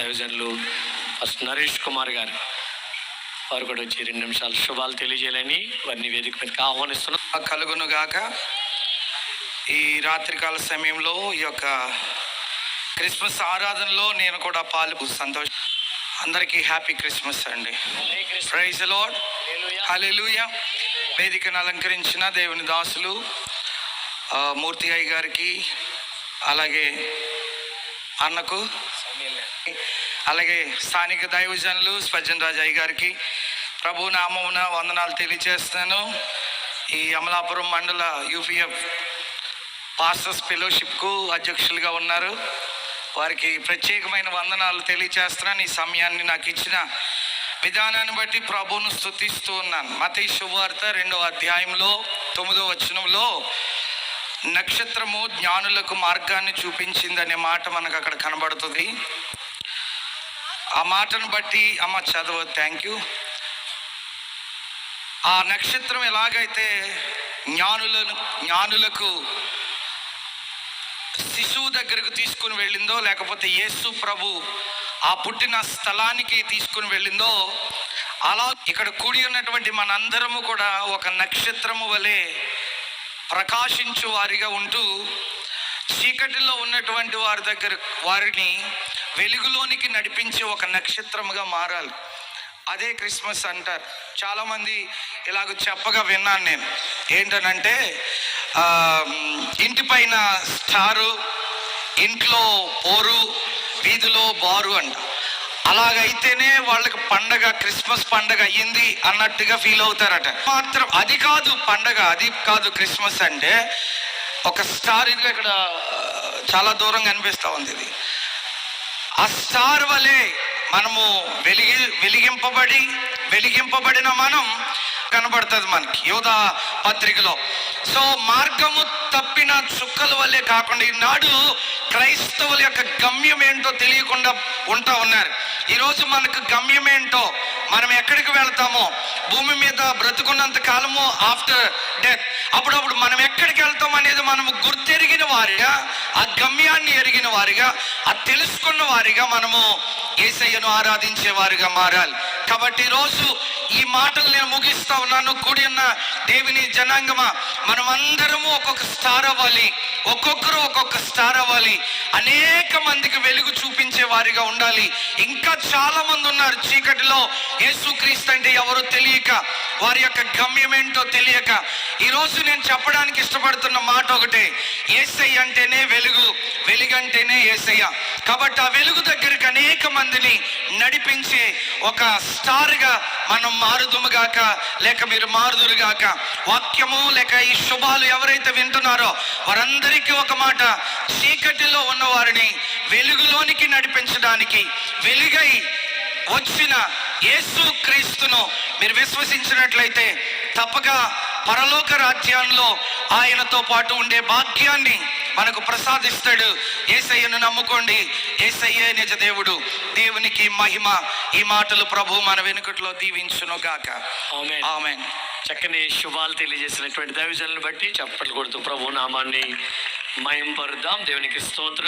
దైవజనులు ఫస్ట్ నరేష్ కుమార్ గారు. వారు కూడా వచ్చి రెండు నిమిషాలు శుభాలు తెలియజేయాలని వారిని వేదిక మీదకి ఆహ్వానిస్తున్నాం. కలుగును గాక. ఈ రాత్రికాల సమయంలో ఈ యొక్క క్రిస్మస్ ఆరాధనలో నేను కూడా పాలు సంతోషం అందరికీ హ్యాపీ క్రిస్మస్ అండి. ప్రైజ్ లోడ్ హల్లెలూయా వేదికను అలంకరించిన దేవుని దాసులు మూర్తి అయ్య గారికి అలాగే అన్నకు అలాగే స్థానిక దైవజనులు స్వజన్ రాజయ్య గారికి ప్రభు నామమున వందనాలు తెలియజేస్తున్నాను. ఈ అమలాపురం మండల యూపీఎఫ్ పాస్టర్స్ ఫెలోషిప్కు అధ్యక్షులుగా ఉన్నారు. వారికి ప్రత్యేకమైన వందనాలు తెలియజేస్తున్నాను. ఈ సమయాన్ని నాకు ఇచ్చిన విధానాన్ని బట్టి ప్రభువును స్తుతిస్తూ ఉన్నాను. మత శుభవార్త రెండవ అధ్యాయంలో తొమ్మిదో వచనంలో నక్షత్రము జ్ఞానులకు మార్గాన్ని చూపించిందనే మాట మనకు అక్కడ కనబడుతుంది. ఆ మాటను బట్టి అమ్మ చదవ థ్యాంక్ యూ ఆ నక్షత్రం ఎలాగైతే జ్ఞానులను జ్ఞానులకు శిశువు దగ్గరకు తీసుకుని వెళ్ళిందో లేకపోతే యేసు ప్రభు ఆ పుట్టిన స్థలానికి తీసుకుని వెళ్ళిందో అలా ఇక్కడ కూడి ఉన్నటువంటి మనందరము కూడా ఒక నక్షత్రము వలె ప్రకాశించు వారిగా ఉంటూ చీకటిలో ఉన్నటువంటి వారి దగ్గర వారిని వెలుగులోనికి నడిపించే ఒక నక్షత్రముగా మారాలి. అదే క్రిస్మస్ అంటారు. చాలామంది ఇలాగ చెప్పగా విన్నాను నేను. ఏంటనంటే ఇంటి పైన స్టారు ఇంట్లో పోరు వీధిలో బారు అంట. అలాగైతేనే వాళ్ళకి పండగ క్రిస్మస్ పండగ అయ్యింది అన్నట్టుగా ఫీల్ అవుతారట. మాత్రం అది కాదు పండగ అది కాదు క్రిస్మస్ అంటే ఒక స్టార్ ఇక్కడ చాలా దూరం కనిపిస్తూ ఉంది ఇది. ఆ స్టార్ వలె మనము వెలిగి వెలిగింపబడి వెలిగింపబడిన మనం కనబడుతుంది మనకి. యోధా పత్రికలో. సో మార్గము తప్పిన చుక్కల వల్లే కాకుండా ఈనాడు క్రైస్తవుల యొక్క గమ్యం ఏంటో తెలియకుండా ఉంటా ఉన్నారు. ఈరోజు మనకు గమ్యం ఏంటో మనం ఎక్కడికి వెళ్తామో భూమి మీద బ్రతుకున్నంత కాలము ఆఫ్టర్ డెత్. అప్పుడప్పుడు మనం ఎక్కడికి వెళ్తాం అనేది మనము గుర్తెరిగిన వారిగా ఆ గమ్యాన్ని ఎరిగిన వారిగా ఆ తెలుసుకున్న వారిగా మనము ఏసయ్యను ఆరాధించే వారిగా మారాలి. కాబట్టి ఈరోజు ఈ మాటలు నేను ముగిస్తా ఉన్నాను. కూడి ఉన్న దేవుని జనాంగమా మనం అందరము ఒక్కొక్క స్టార్ అవ్వాలి. ఒక్కొక్కరు ఒక్కొక్క స్టార్ అవ్వాలి. అనేక మందికి వెలుగు చూపించే వారిగా ఉండాలి. ఇంకా చాలా మంది ఉన్నారు చీకటిలో. యేసుక్రీస్తు అంటే ఎవరు తెలియక వారి యొక్క గమ్యం ఏంటో తెలియక. ఈరోజు నేను చెప్పడానికి ఇష్టపడుతున్న మాట ఒకటే ఏసై అంటేనే వెలుగు వెలుగంటేనే ఏసయ్య. కాబట్టి ఆ వెలుగు దగ్గరికి అనేక మందిని నడిపించే ఒక స్టార్గా మనం మారుదుముగాక లేక మీరు మారుదురుగాక వాక్యము లేక ఈ శుభాలు ఎవరైతే వింటున్నారో వారందరికీ ఒక మాట. చీకటిలో ఉన్న వారిని వెలుగులోనికి నడిపించడానికి వెలుగై వచ్చిన యేసు క్రీస్తును మీరు విశ్వసించినట్లయితే తప్పక పరలోక రాజ్యంలో ఆయనతో పాటు ఉండే భాగ్యాన్ని మనకు ప్రసాదిస్తాడు. ఏసయ్యను నమ్ముకోండి. ఏసయ్యే నిజ దేవుడు. దేవునికి మహిమ. ఈ మాటలు ప్రభు మన వెనుకట్లో దీవించును గాక ఆమె ఆమెన్. చక్కని శుభాలు తెలియజేసినటువంటి దైవజనులను బట్టి చప్పట్లు కొడుతూ ప్రభు నామాన్ని మయం పరుద్దాం దేవునికి స్తోత్రం.